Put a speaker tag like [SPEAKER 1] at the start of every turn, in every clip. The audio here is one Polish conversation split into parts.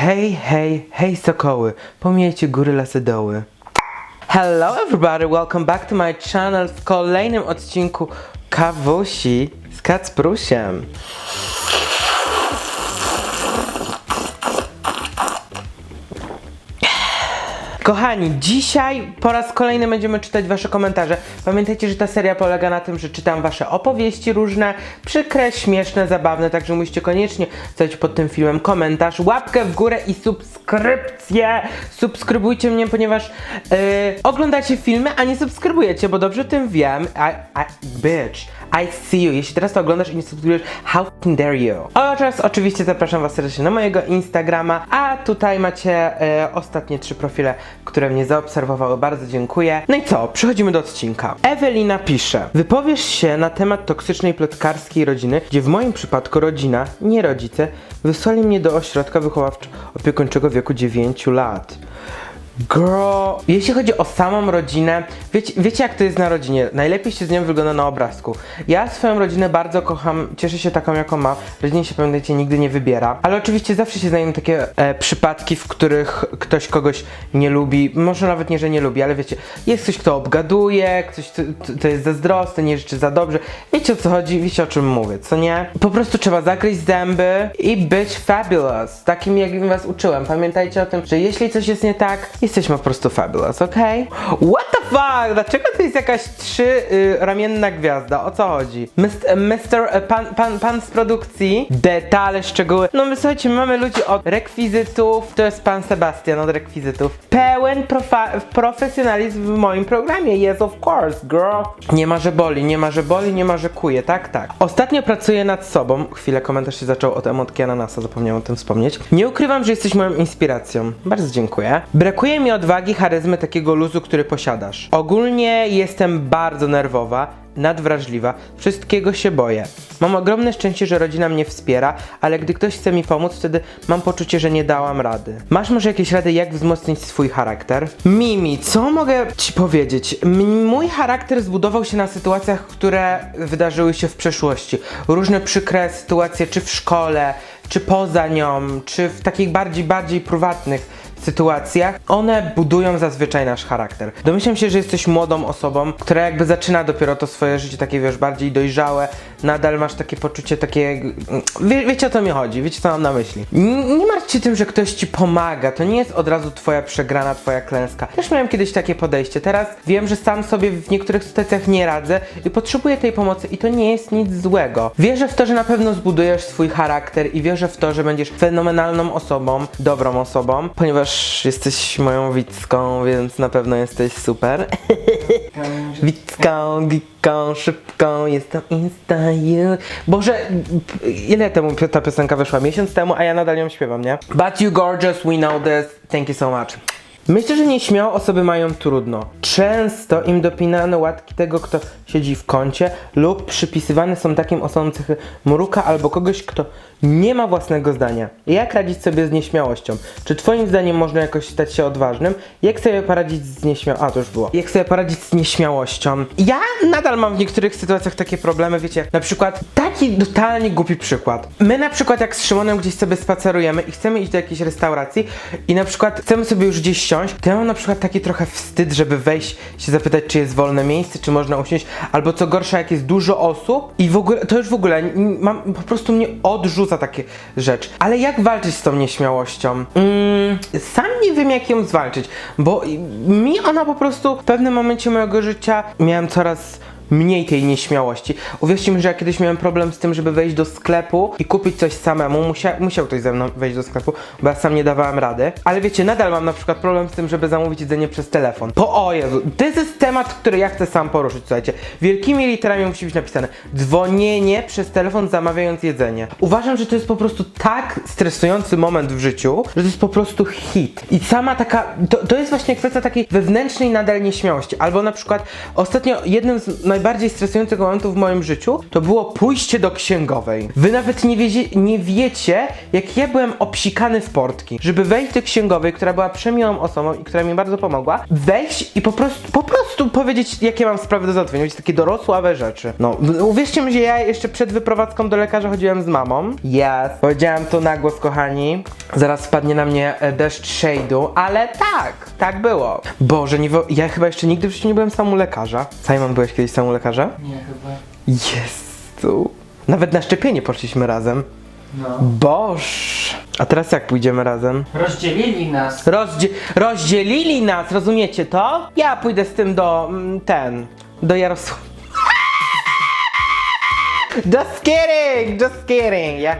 [SPEAKER 1] Hej, hej, hej sokoły, pomijajcie góry, lasy, doły. Hello everybody, welcome back to my channel w kolejnym odcinku Kawusi z Kacprusiem. Kochani, dzisiaj po raz kolejny będziemy czytać Wasze komentarze. Pamiętajcie, że ta seria polega na tym, że czytam Wasze opowieści różne, przykre, śmieszne, zabawne, także musicie koniecznie zostawić pod tym filmem komentarz, łapkę w górę i subskrypcję. Subskrybujcie mnie, ponieważ yy, oglądacie filmy, a nie subskrybujecie, bo dobrze tym wiem. I, I, bitch. I see you. Jeśli teraz to oglądasz i nie subskrybujesz, how fucking dare you? Oraz oczywiście zapraszam Was serdecznie na mojego Instagrama, a tutaj macie e, ostatnie trzy profile, które mnie zaobserwowały. Bardzo dziękuję. No i co? Przechodzimy do odcinka. Ewelina pisze. Wypowiesz się na temat toksycznej plotkarskiej rodziny, gdzie w moim przypadku rodzina, nie rodzice, wysłali mnie do ośrodka wychowawczo-opiekuńczego w wieku 9 lat. Girl, jeśli chodzi o samą rodzinę, wiecie, wiecie jak to jest na rodzinie? Najlepiej się z nią wygląda na obrazku. Ja swoją rodzinę bardzo kocham, cieszę się taką jaką mam. Rodzinie się pamiętajcie nigdy nie wybiera. Ale oczywiście zawsze się znajdą takie e, przypadki, w których ktoś kogoś nie lubi. Może nawet nie, że nie lubi, ale wiecie, jest ktoś, kto obgaduje, ktoś, kto, jest zazdrosny, nie życzy za dobrze. Wiecie o co chodzi, wiecie o czym mówię, co nie? Po prostu trzeba zakryć zęby i być fabulous. Takim jak was uczyłem. Pamiętajcie o tym, że jeśli coś jest nie tak, jesteśmy po prostu fabulous, okej? What the fuck? Dlaczego to jest jakaś trzy y, ramienna gwiazda? O co chodzi? Mr. E, Pan, pan, pan z produkcji, detale, szczegóły. No my słuchajcie, my mamy ludzi od rekwizytów, to jest pan Sebastian od rekwizytów. Pełen profesjonalizm w moim programie, yes of course, girl. Nie ma, że boli, nie ma, że boli, nie ma, że kuje, tak, tak. Ostatnio pracuję nad sobą. Chwilę, komentarz się zaczął od emotki ananasa, zapomniałem o tym wspomnieć. Nie ukrywam, że jesteś moją inspiracją. Bardzo dziękuję. Brakuje mi odwagi, charyzmy, takiego luzu, który posiadasz. Ogólnie jestem bardzo nerwowa, nadwrażliwa, wszystkiego się boję. Mam ogromne szczęście, że rodzina mnie wspiera, ale gdy ktoś chce mi pomóc, wtedy mam poczucie, że nie dałam rady. Masz może jakieś rady, jak wzmocnić swój charakter? Mimi, co mogę ci powiedzieć? M- mój charakter zbudował się na sytuacjach, które wydarzyły się w przeszłości. Różne przykre sytuacje, czy w szkole, czy poza nią, czy w takich bardziej, bardziej prywatnych sytuacjach, one budują zazwyczaj nasz charakter. Domyślam się, że jesteś młodą osobą, która jakby zaczyna dopiero to swoje życie takie, wiesz, bardziej dojrzałe, nadal masz takie poczucie takie... Wie, wiecie o co mi chodzi, wiecie co mam na myśli. N- nie martw się tym, że ktoś ci pomaga, to nie jest od razu twoja przegrana, twoja klęska. Też miałem kiedyś takie podejście, teraz wiem, że sam sobie w niektórych sytuacjach nie radzę i potrzebuję tej pomocy i to nie jest nic złego. Wierzę w to, że na pewno zbudujesz swój charakter i wierzę w to, że będziesz fenomenalną osobą, dobrą osobą, ponieważ jesteś moją widzką, więc na pewno jesteś super. Widzką, gicką, szybką, jestem insta you. Boże, ile temu ta piosenka wyszła? Miesiąc temu, a ja nadal ją śpiewam, nie? But you gorgeous, we know this. Thank you so much. Myślę, że nieśmiałe osoby mają trudno. Często im dopinane łatki tego, kto siedzi w kącie lub przypisywane są takim osobom cechy mruka albo kogoś, kto nie ma własnego zdania. Jak radzić sobie z nieśmiałością? Czy twoim zdaniem można jakoś stać się odważnym? Jak sobie poradzić z nieśmiałością? A, to już było. Jak sobie poradzić z nieśmiałością? Ja nadal mam w niektórych sytuacjach takie problemy, wiecie, na przykład taki totalnie głupi przykład. My na przykład jak z Szymonem gdzieś sobie spacerujemy i chcemy iść do jakiejś restauracji i na przykład chcemy sobie już gdzieś siąść, to ja mam na przykład taki trochę wstyd, żeby wejść, się zapytać, czy jest wolne miejsce, czy można usiąść, albo co gorsza, jak jest dużo osób i w ogóle, to już w ogóle mam, po prostu mnie odrzuca takie rzecz. Ale jak walczyć z tą nieśmiałością? Mm, sam nie wiem, jak ją zwalczyć, bo mi ona po prostu w pewnym momencie mojego życia miałem coraz mniej tej nieśmiałości. Uwierzcie mi, że ja kiedyś miałem problem z tym, żeby wejść do sklepu i kupić coś samemu. Musia, musiał ktoś ze mną wejść do sklepu, bo ja sam nie dawałem rady. Ale wiecie, nadal mam na przykład problem z tym, żeby zamówić jedzenie przez telefon. Po o Jezu, to jest temat, który ja chcę sam poruszyć, słuchajcie. Wielkimi literami musi być napisane dzwonienie przez telefon zamawiając jedzenie. Uważam, że to jest po prostu tak stresujący moment w życiu, że to jest po prostu hit. I sama taka, to, to jest właśnie kwestia takiej wewnętrznej nadal nieśmiałości. Albo na przykład ostatnio jednym z naj, najbardziej stresujących momentów w moim życiu to było pójście do księgowej. Wy nawet nie, wiecie, nie wiecie, jak ja byłem obsikany w portki, żeby wejść do księgowej, która była przemiłą osobą i która mi bardzo pomogła, wejść i po prostu, po prostu powiedzieć, jakie mam sprawy do załatwienia. Wiecie, takie dorosławe rzeczy. No, uwierzcie mi, że ja jeszcze przed wyprowadzką do lekarza chodziłem z mamą. Yes. Powiedziałem to na głos, kochani. Zaraz spadnie na mnie e, deszcz shade'u, ale tak, tak było. Boże, nie wo- ja chyba jeszcze nigdy w życiu nie byłem sam u lekarza. Simon, byłeś kiedyś sam u lekarza?
[SPEAKER 2] Nie, chyba.
[SPEAKER 1] Jezu. Nawet na szczepienie poszliśmy razem.
[SPEAKER 2] No.
[SPEAKER 1] Boż. A teraz jak pójdziemy razem?
[SPEAKER 2] Rozdzielili nas.
[SPEAKER 1] Rozdzie- rozdzielili nas, rozumiecie to? Ja pójdę z tym do mm, ten, do Jarosława. Just kidding, just kidding, ja.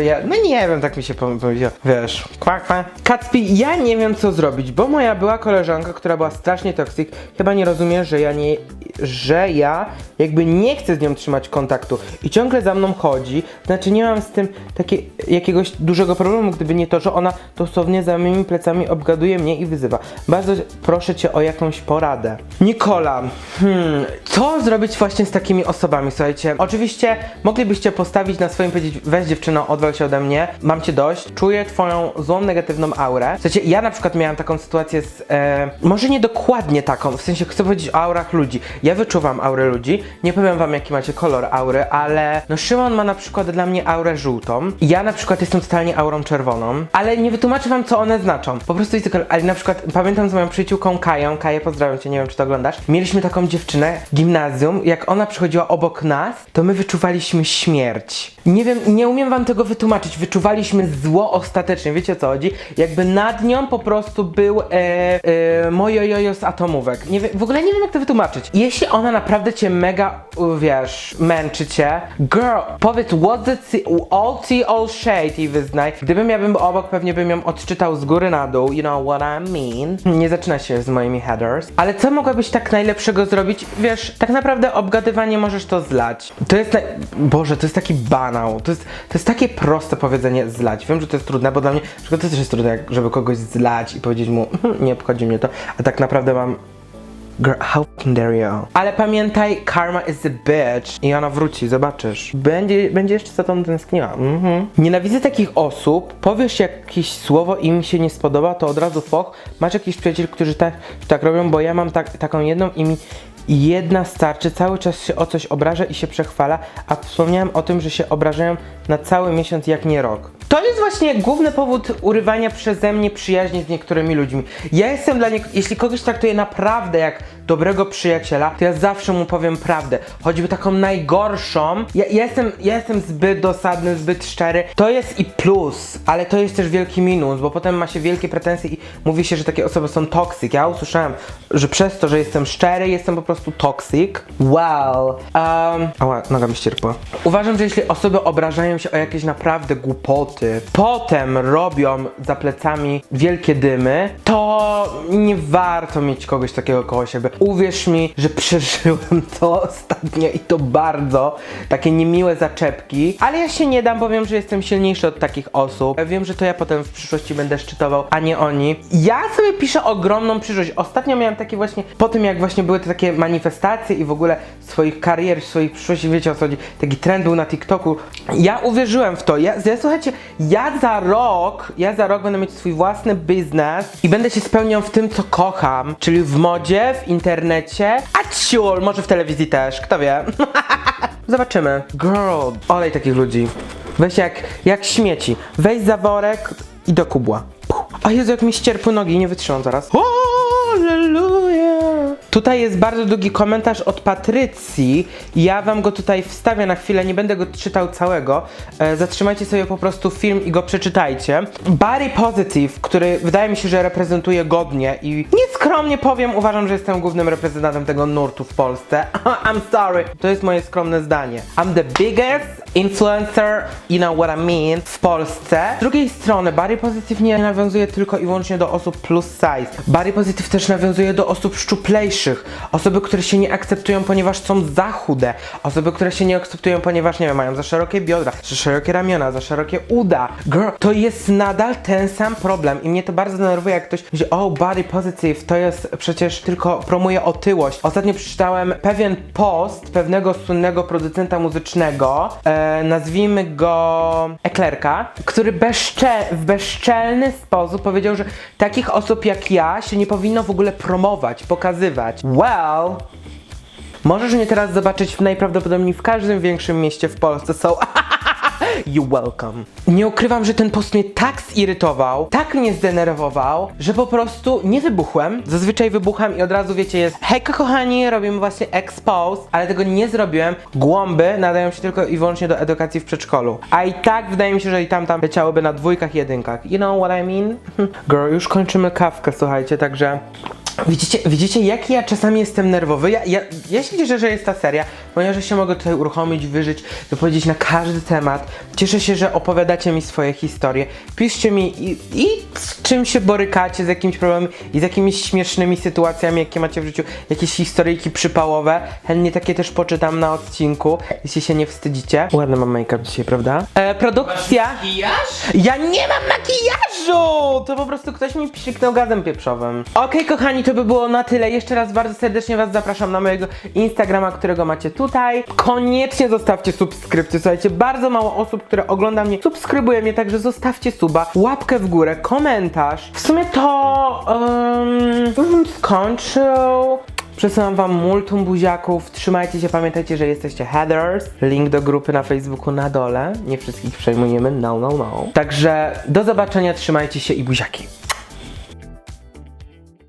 [SPEAKER 1] Ja, no nie wiem, tak mi się powiedziało. Wiesz, kwa, kwa. Kacpi, ja nie wiem co zrobić, bo moja była koleżanka, która była strasznie toksik, chyba nie rozumie, że ja nie, że ja jakby nie chcę z nią trzymać kontaktu i ciągle za mną chodzi, znaczy nie mam z tym takie, jakiegoś dużego problemu, gdyby nie to, że ona dosłownie za moimi plecami obgaduje mnie i wyzywa. Bardzo proszę cię o jakąś poradę. Nikola, hmm, co zrobić właśnie z takimi osobami? Słuchajcie, oczywiście moglibyście postawić na swoim powiedzieć, weź dziewczyno, odwal się ode mnie, mam cię dość, czuję twoją złą, negatywną aurę. Słuchajcie, ja na przykład miałam taką sytuację z, e, może nie dokładnie taką, w sensie chcę powiedzieć o aurach ludzi. Ja wyczuwam aurę ludzi, nie powiem wam jaki macie kolor aury, ale no Szymon ma na przykład dla mnie aurę żółtą, ja na przykład jestem totalnie aurą czerwoną, ale nie wytłumaczę wam co one znaczą. Po prostu jest tylko, ale na przykład pamiętam z moją przyjaciółką Kają, Kaję pozdrawiam cię, nie wiem czy to oglądasz, mieliśmy taką dziewczynę gimnazjum, jak ona przychodziła obok nas, to my wyczuwaliśmy śmierć. Nie wiem, nie umiem wam tego wytłumaczyć, wyczuwaliśmy zło ostatecznie, wiecie o co chodzi? Jakby nad nią po prostu był e, e, mojo jojo z atomówek. Nie wiem, w ogóle nie wiem jak to wytłumaczyć. Jeśli ona naprawdę cię mega, wiesz, męczy cię, girl, powiedz what's the all tea, all shade i wyznaj. Gdybym ja bym obok, pewnie bym ją odczytał z góry na dół, you know what I mean. Nie zaczyna się z moimi headers. Ale co mogłabyś tak najlepszego zrobić? Wiesz, tak naprawdę obgadywanie możesz to zlać. To jest. Boże, to jest taki banał. To jest, to jest takie proste powiedzenie zlać. Wiem, że to jest trudne, bo dla mnie, to też jest trudne, żeby kogoś zlać i powiedzieć mu, "Hmm, nie obchodzi mnie to, a tak naprawdę mam Girl, how dare you? Ale pamiętaj, karma is a bitch i ona wróci, zobaczysz. Będzie, będzie jeszcze za tą tęskniła. Mhm. Nienawidzę takich osób, powiesz jakieś słowo i mi się nie spodoba, to od razu foch. Masz jakichś przyjaciół, którzy tak, tak robią, bo ja mam tak, taką jedną i mi jedna starczy, cały czas się o coś obraża i się przechwala, a wspomniałem o tym, że się obrażają na cały miesiąc jak nie rok. To jest właśnie główny powód urywania przeze mnie przyjaźni z niektórymi ludźmi. Ja jestem dla niek- jeśli kogoś traktuję naprawdę jak dobrego przyjaciela, to ja zawsze mu powiem prawdę. Choćby taką najgorszą. Ja, ja, jestem, ja jestem zbyt dosadny, zbyt szczery. To jest i plus, ale to jest też wielki minus, bo potem ma się wielkie pretensje i mówi się, że takie osoby są toxic. Ja usłyszałem, że przez to, że jestem szczery, jestem po prostu toxic. Well. Um, ała, noga mi ścierpła. Uważam, że jeśli osoby obrażają się o jakieś naprawdę głupoty, potem robią za plecami wielkie dymy, to nie warto mieć kogoś takiego koło siebie. Uwierz mi, że przeżyłem to ostatnio i to bardzo. Takie niemiłe zaczepki, ale ja się nie dam, bo wiem, że jestem silniejszy od takich osób. Wiem, że to ja potem w przyszłości będę szczytował, a nie oni. Ja sobie piszę ogromną przyszłość. Ostatnio miałem takie właśnie, po tym jak właśnie były te takie manifestacje i w ogóle swoich karier, swoich przyszłości, wiecie o co chodzi, taki trend był na TikToku. Ja uwierzyłem w to. Ja, ja słuchajcie, ja za rok, ja za rok będę mieć swój własny biznes i będę się spełniał w tym, co kocham, czyli w modzie, w internecie, a ciul, może w telewizji też, kto wie. Zobaczymy. Girl, olej takich ludzi. Weź jak, jak śmieci. Weź za worek i do kubła. Puh. A Jezu, jak mi ścierpły nogi, nie wytrzymam zaraz. Halleluja! Tutaj jest bardzo długi komentarz od Patrycji. Ja wam go tutaj wstawię na chwilę, nie będę go czytał całego. E, zatrzymajcie sobie po prostu film i go przeczytajcie. Barry Positive, który wydaje mi się, że reprezentuje godnie i nieskromnie powiem, uważam, że jestem głównym reprezentantem tego nurtu w Polsce. I'm sorry. To jest moje skromne zdanie. I'm the biggest influencer, you know what I mean, w Polsce. Z drugiej strony, Body Positive nie nawiązuje tylko i wyłącznie do osób plus size. Body Positive też nawiązuje do osób szczuplejszych, osoby, które się nie akceptują, ponieważ są za chude, osoby, które się nie akceptują, ponieważ, nie wiem, mają za szerokie biodra, za szerokie ramiona, za szerokie uda. Girl, to jest nadal ten sam problem i mnie to bardzo denerwuje, jak ktoś mówi, o, Body Positive, to jest przecież tylko promuje otyłość. Ostatnio przeczytałem pewien post pewnego słynnego producenta muzycznego, e, nazwijmy go Eklerka, który w bezczelny sposób powiedział, że takich osób jak ja się nie powinno w ogóle promować, pokazywać. Well, możesz mnie teraz zobaczyć najprawdopodobniej w każdym większym mieście w Polsce, so You welcome. Nie ukrywam, że ten post mnie tak zirytował, tak mnie zdenerwował, że po prostu nie wybuchłem. Zazwyczaj wybucham i od razu wiecie jest hejka kochani, robimy właśnie expose, ale tego nie zrobiłem. Głąby nadają się tylko i wyłącznie do edukacji w przedszkolu. A i tak wydaje mi się, że i tam tam leciałyby na dwójkach, jedynkach. You know what I mean? Girl, już kończymy kawkę, słuchajcie, także... Widzicie, widzicie, jaki ja czasami jestem nerwowy? Ja, ja, ja się cieszę, że jest ta seria, ponieważ się mogę tutaj uruchomić, wyżyć, wypowiedzieć na każdy temat. Cieszę się, że opowiadacie mi swoje historie. Piszcie mi i, i z czym się borykacie, z jakimś problemem i z jakimiś śmiesznymi sytuacjami, jakie macie w życiu, jakieś historyjki przypałowe. Chętnie takie też poczytam na odcinku, jeśli się nie wstydzicie. Ładny mam make-up dzisiaj, prawda? E, produkcja... Ja nie mam makijażu! To po prostu ktoś mi psiknął gazem pieprzowym. Okej, kochani, to by było na tyle. Jeszcze raz bardzo serdecznie Was zapraszam na mojego Instagrama, którego macie tutaj. Koniecznie zostawcie subskrypcję. Słuchajcie, bardzo mało osób, które ogląda mnie, subskrybuje mnie, także zostawcie suba, łapkę w górę, komentarz. W sumie to um, skończył. Przesyłam wam multum buziaków. Trzymajcie się, pamiętajcie, że jesteście headers. Link do grupy na Facebooku na dole. Nie wszystkich przejmujemy, no, no, no. Także do zobaczenia, trzymajcie się i buziaki.